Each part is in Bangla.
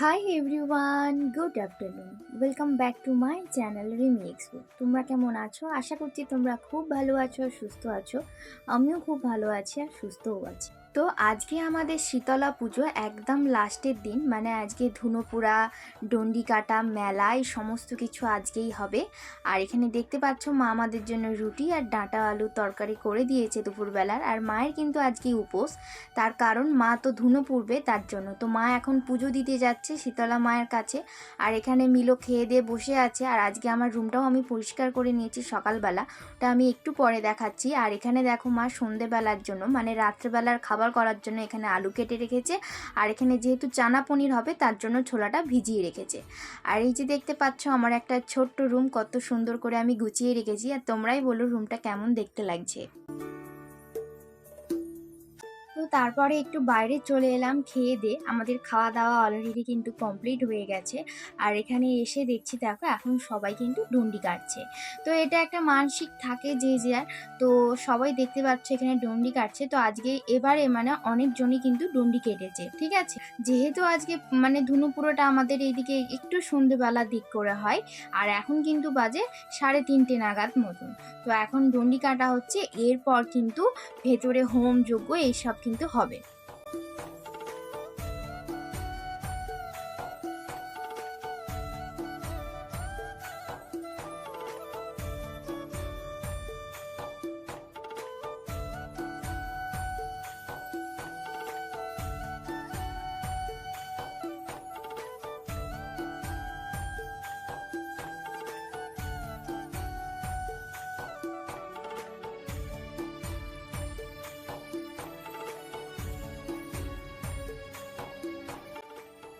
Hi everyone good afternoon welcome back to my channel Rimi Expo তোমরা কেমন আছো? আশা করছি তোমরা খুব ভালো আছো আর সুস্থ আছো। আমিও খুব ভালো আছি আর সুস্থও আছি। তো আজকে আমাদের শীতলা পুজো একদম লাস্টের দিন মানে আজকে ধুনোপুরা ডন্ডি কাটা মেলা, এই সমস্ত কিছু আজকেই হবে। আর এখানে দেখতে পাচ্ছ মা আমাদের জন্য রুটি আর ডাঁটা আলু তরকারি করে দিয়েছে দুপুরবেলার। আর মায়ের কিন্তু আজকে উপোস, তার কারণ মা তো ধুনো পূর্বে তার জন্য। তো মা এখন পুজো দিতে যাচ্ছে শীতলা মায়ের কাছে। আর এখানে মিলো খেয়ে দিয়ে বসে আছে। আর আজকে আমার রুমটাও আমি পরিষ্কার করে নিয়েছি সকালবেলা। ওটা আমি একটু পরে দেখাচ্ছি। আর এখানে দেখো মা সন্ধেবেলার জন্য মানে রাত্রেবেলার খাবার করার জন্য এখানে আলু কেটে রেখেছে। আর এখানে যেহেতু চানা পনির হবে, তার জন্য ছোলাটা ভিজিয়ে রেখেছে। আর এই যে দেখতে পাচ্ছ, আমার একটা ছোট্ট রুম কত সুন্দর করে আমি গুছিয়ে রেখেছি। আর তোমরাই বলো রুমটা কেমন দেখতে লাগছে। তো তারপরে একটু বাইরে চলে এলাম খেয়ে দে। আমাদের খাওয়া দাওয়া অলরেডি কিন্তু কমপ্লিট হয়ে গেছে। আর এখানে এসে দেখছি, দেখো, এখন সবাই কিন্তু ডন্ডি কাটছে। তো এটা একটা মানসিক থাকে যে যার। তো সবাই দেখতে পাচ্ছ এখানে ডন্ডি কাটছে। তো আজকে এবারে মানে অনেকজনই কিন্তু ডন্ডি কেটেছে, ঠিক আছে? যেহেতু আজকে মানে ধুনু পুরোটা আমাদের এইদিকে একটু সন্ধেবেলার দিক করে হয়। আর এখন কিন্তু বাজে সাড়ে তিনটে নাগাদ মতন। তো এখন ডন্ডি কাটা হচ্ছে। এরপর কিন্তু ভেতরে হোম যজ্ঞ, এইসব কিন্তু হবে।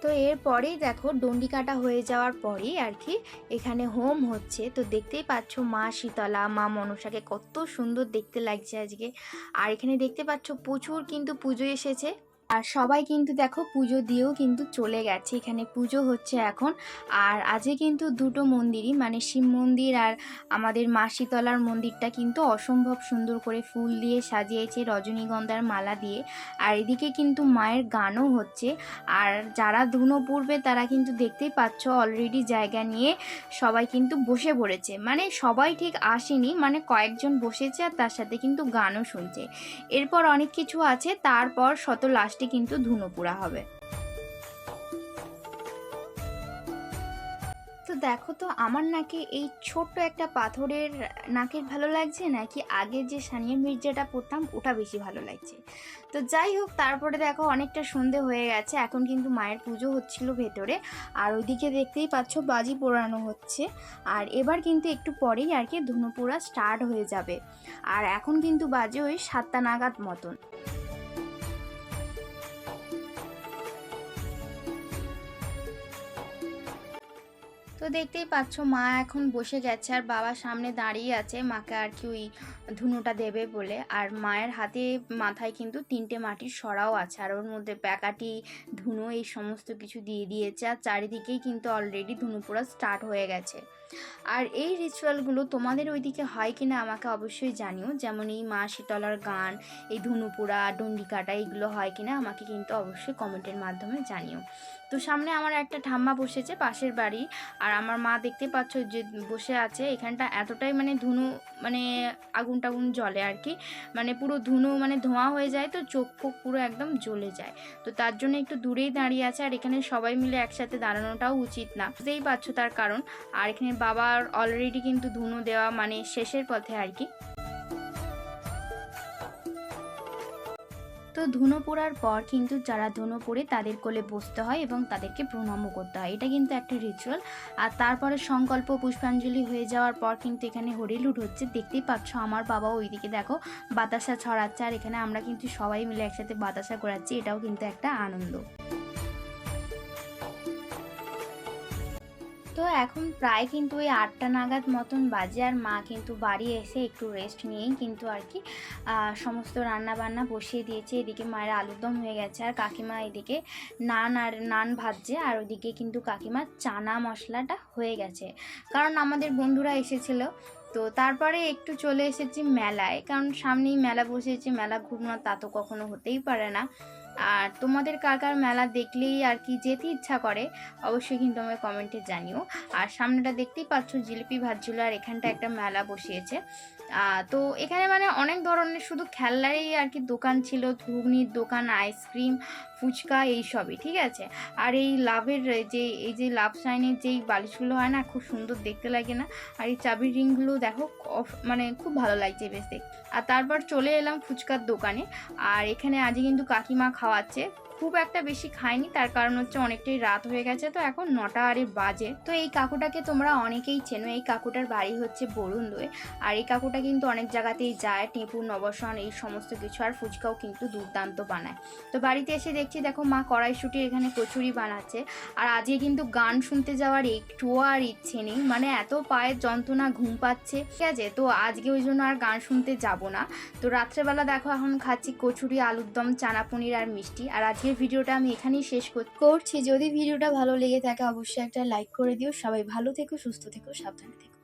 তো এরপরেই দেখো ডন্ডি কাটা হয়ে যাওয়ার পরেই আর কি এখানে হোম হচ্ছে। তো দেখতেই পাচ্ছ মা শীতলা, মা মনসাকে কত সুন্দর দেখতে লাগছে আজকে। আর এখানে দেখতে পাচ্ছ প্রচুর কিন্তু পুজো এসেছে। আর সবাই কিন্তু দেখো পুজো দিয়েও কিন্তু চলে গেছে। এখানে পুজো হচ্ছে এখন। আর আজকে কিন্তু দুটো মন্দিরই মানে শিব মন্দির আর আমাদের মা শীতলার মন্দিরটা কিন্তু অসম্ভব সুন্দর করে ফুল দিয়ে সাজিয়েছে রজনীগন্ধার মালা দিয়ে। আর এদিকে কিন্তু মায়ের গানও হচ্ছে। আর যারা ধুনো পূর্বে তারা কিন্তু দেখতেই পাচ্ছ অলরেডি জায়গা নিয়ে সবাই কিন্তু বসে পড়েছে। মানে সবাই ঠিক আসেনি মানে কয়েকজন বসেছে আর তার সাথে কিন্তু গানও শুনছে। এরপর অনেক কিছু আছে, তারপর শত লাস্টে কিন্তু ধুনো পোড়া হবে। তো দেখো তো, আমার নাকি এই ছোট্ট একটা পাথরের নাকের ভালো লাগছে নাকি আগে যে সানিয়া মির্জাটা পরতাম ওটা বেশি ভালো লাগছে? তো যাই হোক, তারপরে দেখো অনেকটা সন্ধে হয়ে গেছে, এখন কিন্তু মায়ের পুজো হচ্ছিল ভেতরে। আর ওইদিকে দেখতেই পাচ্ছ বাজি পোড়ানো হচ্ছে। আর এবার কিন্তু একটু পরেই আর কি ধুনো পোড়া স্টার্ট হয়ে যাবে। আর এখন কিন্তু বাজে ওই সাতটা নাগাদ মতন। তো দেখতেই পাচ্ছ মা এখন বসে গেছে আর বাবা সামনে দাঁড়িয়ে আছে। মাকে আর কি ওই ধুনোটা দেবে বলে। আর মায়ের হাতে মাথায় কিন্তু তিনটে মাটির সরাও আছে। আর ওর মধ্যে প্যাকাটি, ধুনো এই সমস্ত কিছু দিয়ে দিয়েছে। আর চারিদিকেই কিন্তু অলরেডি ধুনো পোড়া স্টার্ট হয়ে গেছে। আর এই রিচুয়ালগুলো তোমাদের ওইদিকে হয় কি না আমাকে অবশ্যই জানিও। যেমন এই মা শীতলার গান, এই ধুনুপুরা ডন্ডি কাটা এইগুলো হয় কি না আমাকে কিন্তু অবশ্যই কমেন্টের মাধ্যমে জানিও। তো সামনে আমার একটা ঠাম্মা বসেছে পাশের বাড়ি। আর আমার মা দেখতে পাচ্ছ যে বসে আছে, এখানটা এতটাই মানে ধুনু মানে আগুন টাগুন জলে আর কি। মানে পুরো ধুনু মানে ধোঁয়া হয়ে যায় তো চোখ ফোক পুরো একদম জ্বলে যায়। তো তার জন্য একটু দূরেই দাঁড়িয়ে আছে আর এখানে সবাই মিলে একসাথে দাঁড়ানোটাও উচিত না। বুঝতেই পারছ তার কারণ। আর এখানে বাবার অলরেডি কিন্তু ধুনু দেওয়া মানে শেষের পথে আর কি। তো ধুনো পোড়ার পর কিন্তু যারা ধুনো পড়ে তাদের কোলে বসতে হয় এবং তাদেরকে প্রণামও করতে হয়। এটা কিন্তু একটা রিচুয়াল আর তারপরে সংকল্প পুষ্পাঞ্জলি হয়ে যাওয়ার পর কিন্তু এখানে হরিলুট হচ্ছে। দেখতেই পাচ্ছ আমার বাবা ওইদিকে দেখো বাতাসা ছড়াচ্ছে। আর এখানে আমরা কিন্তু সবাই মিলে একসাথে বাতাসা করাচ্ছি এটাও কিন্তু একটা আনন্দ। তো এখন প্রায় কিন্তু ওই আটটা নাগাদ মতন বাজে আর মা কিন্তু বাড়ি এসে একটু রেস্ট নিয়েই কিন্তু আর কি সমস্ত রান্না বান্না বসিয়ে দিয়েছে। এদিকে মায়ের আলুরদম হয়ে গেছে আর কাকিমা এদিকে নান আর নান ভাজছে আর ওদিকে কিন্তু কাকিমার চানা মশলাটা হয়ে গেছে। কারণ আমাদের বন্ধুরা এসেছিল, তো তারপরে একটু চলে এসেছি মেলায়। কারণ সামনেই মেলা বসেছে, মেলা ঘুরনো তা তো কখনো হতেই পারে না। আর তোমাদের কার কার মেলা দেখলেই আর কি যেতে ইচ্ছা করে, অবশ্যই কিন্তু আমাকে কমেন্টে জানিও। আর সামনেটা দেখতেই পাচ্ছ, জিলিপি ভাজছিল আর এখানটা একটা মেলা বসিয়েছে। তো এখানে মানে অনেক ধরনের শুধু খেলনারই আর কি দোকান ছিল, ঘুগনির দোকান আইসক্রিম ফুচকা এইসবই ঠিক আছে? আর এই লাভের, যে, এই যে লাভ সাইনের যেই বালিশগুলো হয় না, খুব সুন্দর দেখতে লাগে না? আর এই চাবির রিংগুলো দেখো মানে খুব ভালো লাগছে বেশ দেখতে। আর তারপর চলে এলাম ফুচকার দোকানে। আর এখানে আজকে কিন্তু কাকিমা খাওয়াচ্ছে। খুব একটা বেশি খাইনি, তার কারণ হচ্ছে অনেকটাই রাত হয়ে গেছে, তো এখন নটা আরে বাজে। তো এই কাকুটাকে তোমরা অনেকেই চেনো, এই কাকুটার বাড়ি হচ্ছে বরুণদোয় আর এই কাকুটা কিন্তু অনেক জায়গাতেই যায়, টেপু, নবসন, এই সমস্ত কিছু, আর ফুচকাও কিন্তু দুর্দান্ত বানায়। তো বাড়িতে এসে দেখছি, দেখো মা কড়াইশুটির এখানে কচুরি বানাচ্ছে, আর আজকে কিন্তু গান শুনতে যাওয়ার একটুও আর ইচ্ছে নেই মানে এত পায়ের যন্ত্রণা, ঘুম পাচ্ছে, ঠিক আছে? তো আজকে ওই জন্য আর গান শুনতে যাব না। তো রাত্রেবেলা দেখো, এখন খাচ্ছি কচুরি আলুর দম চানা পনির আর মিষ্টি, আর আজকের ভিডিওটা আমি এখানেই শেষ কর- করছি। যদি ভিডিওটা ভালো লেগে থাকে, অবশ্যই একটা লাইক করে দিও। সবাই ভালো থেকো, সুস্থ থেকো, সাবধানে থেকো।